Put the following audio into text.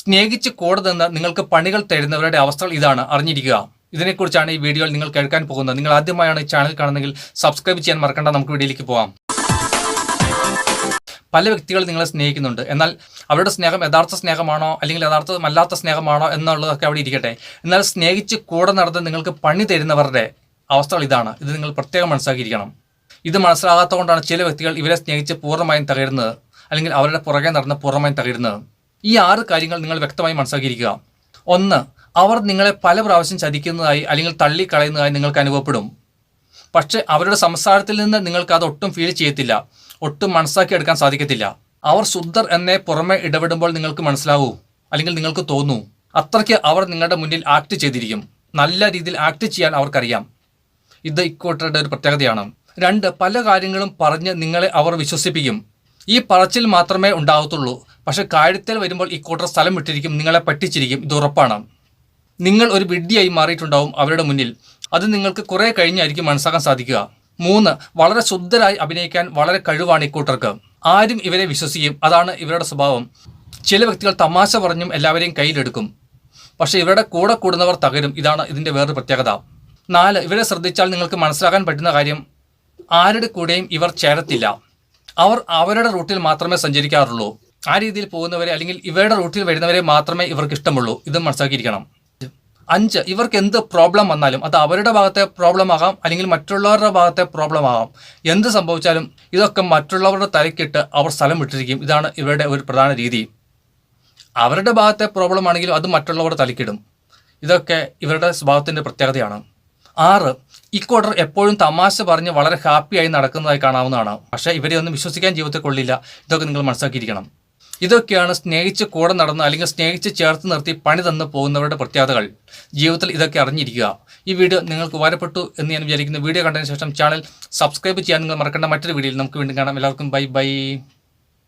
സ്നേഹിച്ച് കൂടെ നിന്ന് നിങ്ങൾക്ക് പണികൾ തരുന്നവരുടെ അവസ്ഥകൾ ഇതാണ്. അറിഞ്ഞിരിക്കുക. ഇതിനെക്കുറിച്ചാണ് ഈ വീഡിയോയിൽ നിങ്ങൾ കേൾക്കാൻ പോകുന്നത്. നിങ്ങൾ ആദ്യമായാണ് ഈ ചാനൽ കാണുന്നതെങ്കിൽ സബ്സ്ക്രൈബ് ചെയ്യാൻ മറക്കണ്ട. നമുക്ക് വീഡിയോയിലേക്ക് പോകാം പല വ്യക്തികൾ നിങ്ങളെ സ്നേഹിക്കുന്നുണ്ട്. എന്നാൽ അവരുടെ സ്നേഹം യഥാർത്ഥ സ്നേഹമാണോ അല്ലെങ്കിൽ യഥാർത്ഥമല്ലാത്ത സ്നേഹമാണോ എന്നുള്ളതൊക്കെ അവിടെ ഇരിക്കട്ടെ. എന്നാൽ സ്നേഹിച്ച് കൂടെ നടന്ന് നിങ്ങൾക്ക് പണി തരുന്നവരുടെ അവസ്ഥകൾ ഇതാണ്. ഇത് നിങ്ങൾ പ്രത്യേകം മനസ്സിലാക്കിയിരിക്കണം. ഇത് മനസ്സിലാകാത്തതുകൊണ്ടാണ് ചില വ്യക്തികൾ ഇവരെ സ്നേഹിച്ച് പൂർണമായും തകരുന്നത്. അല്ലെങ്കിൽ അവരുടെ പുറകെ നടന്ന് പൂർണമായും തകരുന്നത്. ഈ ആറ് കാര്യങ്ങൾ നിങ്ങൾ വ്യക്തമായി മനസ്സിലാക്കിയിരിക്കുക. ഒന്ന് അവർ നിങ്ങളെ പല പ്രാവശ്യം ചതിക്കുന്നതായി അല്ലെങ്കിൽ തള്ളിക്കളയുന്നതായി നിങ്ങൾക്ക് അനുഭവപ്പെടും. പക്ഷേ അവരുടെ സംസാരത്തിൽ നിന്ന് നിങ്ങൾക്ക് അത് ഒട്ടും ഫീൽ ചെയ്യത്തില്ല. ഒട്ടും മനസ്സാക്കി എടുക്കാൻ സാധിക്കത്തില്ല. അവർ ശുദ്ധർ എന്നെ പുറമെ ഇടപെടുമ്പോൾ നിങ്ങൾക്ക് മനസ്സിലാവൂ. അല്ലെങ്കിൽ നിങ്ങൾക്ക് തോന്നൂ. അത്രയ്ക്ക് അവർ നിങ്ങളുടെ മുന്നിൽ ആക്ട് ചെയ്തിരിക്കും. നല്ല രീതിയിൽ ആക്ട് ചെയ്യാൻ അവർക്കറിയാം. ഇത് ഇക്കൂട്ടരുടെ ഒരു പ്രത്യേകതയാണ്. രണ്ട് പല കാര്യങ്ങളും പറഞ്ഞ് നിങ്ങളെ അവർ വിശ്വസിപ്പിക്കും. ഈ പറച്ചിൽ മാത്രമേ ഉണ്ടാകത്തുള്ളൂ പക്ഷെ കാര്യത്തിൽ വരുമ്പോൾ ഈ കൂട്ടർ സ്ഥലം വിട്ടിരിക്കും നിങ്ങളെ പറ്റിച്ചിരിക്കും. ഇത് ഉറപ്പാണ്. നിങ്ങൾ ഒരു വിഡ്ഢിയായി മാറിയിട്ടുണ്ടാവും അവരുടെ മുന്നിൽ. അത് നിങ്ങൾക്ക് കുറേ കഴിഞ്ഞായിരിക്കും മനസ്സാക്കാൻ സാധിക്കുക. മൂന്ന് വളരെ ശുദ്ധരായി അഭിനയിക്കാൻ വളരെ കഴിവാണ് ഇക്കൂട്ടർക്ക് ആരും ഇവരെ വിശ്വസിക്കും. അതാണ് ഇവരുടെ സ്വഭാവം. ചില വ്യക്തികൾ തമാശ പറഞ്ഞും എല്ലാവരെയും കയ്യിലെടുക്കും. പക്ഷേ ഇവരുടെ കൂടെ കൂടുന്നവർ തകരും. ഇതാണ് ഇതിന്റെ വേറൊരു പ്രത്യേകത. നാല് ഇവരെ ശ്രദ്ധിച്ചാൽ നിങ്ങൾക്ക് മനസ്സിലാക്കാൻ പറ്റുന്ന കാര്യം ആരുടെ കൂടെയും ഇവർ ചേരത്തില്ല. അവർ അവരുടെ റൂട്ടിൽ മാത്രമേ സഞ്ചരിക്കാറുള്ളൂ. ആ രീതിയിൽ പോകുന്നവരെ അല്ലെങ്കിൽ ഇവരുടെ റൂട്ടിൽ വരുന്നവരെ മാത്രമേ ഇവർക്ക് ഇഷ്ടമുള്ളൂ. ഇത് മനസ്സിലാക്കിയിരിക്കണം. അഞ്ച് ഇവർക്ക് എന്ത് പ്രോബ്ലം വന്നാലും അത് അവരുടെ ഭാഗത്തെ പ്രോബ്ലം ആകാം അല്ലെങ്കിൽ മറ്റുള്ളവരുടെ ഭാഗത്തെ പ്രോബ്ലം ആകാം. എന്ത് സംഭവിച്ചാലും ഇതൊക്കെ മറ്റുള്ളവരുടെ തലക്കിട്ട് അവർ സ്ഥലം വിട്ടിരിക്കും. ഇതാണ് ഇവരുടെ ഒരു പ്രധാന രീതി. അവരുടെ ഭാഗത്തെ പ്രോബ്ലം ആണെങ്കിലും അത് മറ്റുള്ളവരുടെ തലക്കിടും ഇതൊക്കെ ഇവരുടെ സ്വഭാവത്തിന്റെ പ്രത്യേകതയാണ്. ആറ് ഇക്കോട്ടർ എപ്പോഴും തമാശ പറഞ്ഞ് വളരെ ഹാപ്പിയായി നടക്കുന്നതായി കാണാവുന്നതാണ്. പക്ഷേ ഇവരെ ഒന്നും വിശ്വസിക്കാൻ ജീവിതത്തിൽ കൊള്ളില്ല. ഇതൊക്കെ നിങ്ങൾ മനസ്സിലാക്കിയിരിക്കണം. ഇതൊക്കെയാണ് സ്നേഹിച്ച് കൂടെ നടന്ന് അല്ലെങ്കിൽ സ്നേഹിച്ച് ചേർത്ത് നിർത്തി പണി തന്നു പോകുന്നവരുടെ പ്രത്യേകതകൾ ജീവിതത്തിൽ ഇതൊക്കെ അറിഞ്ഞിരിക്കുക. ഈ വീഡിയോ നിങ്ങൾക്ക് ഉപകാരപ്പെട്ടു എന്ന് ഞാൻ വിചാരിക്കുന്നു. വീഡിയോ കണ്ടതിന് ശേഷം ചാനൽ സബ്സ്ക്രൈബ് ചെയ്യാൻ നിങ്ങൾ മറക്കേണ്ട. മറ്റൊരു വീഡിയോയിൽ നമുക്ക് വീണ്ടും കാണാം. എല്ലാവർക്കും ബൈ ബൈ.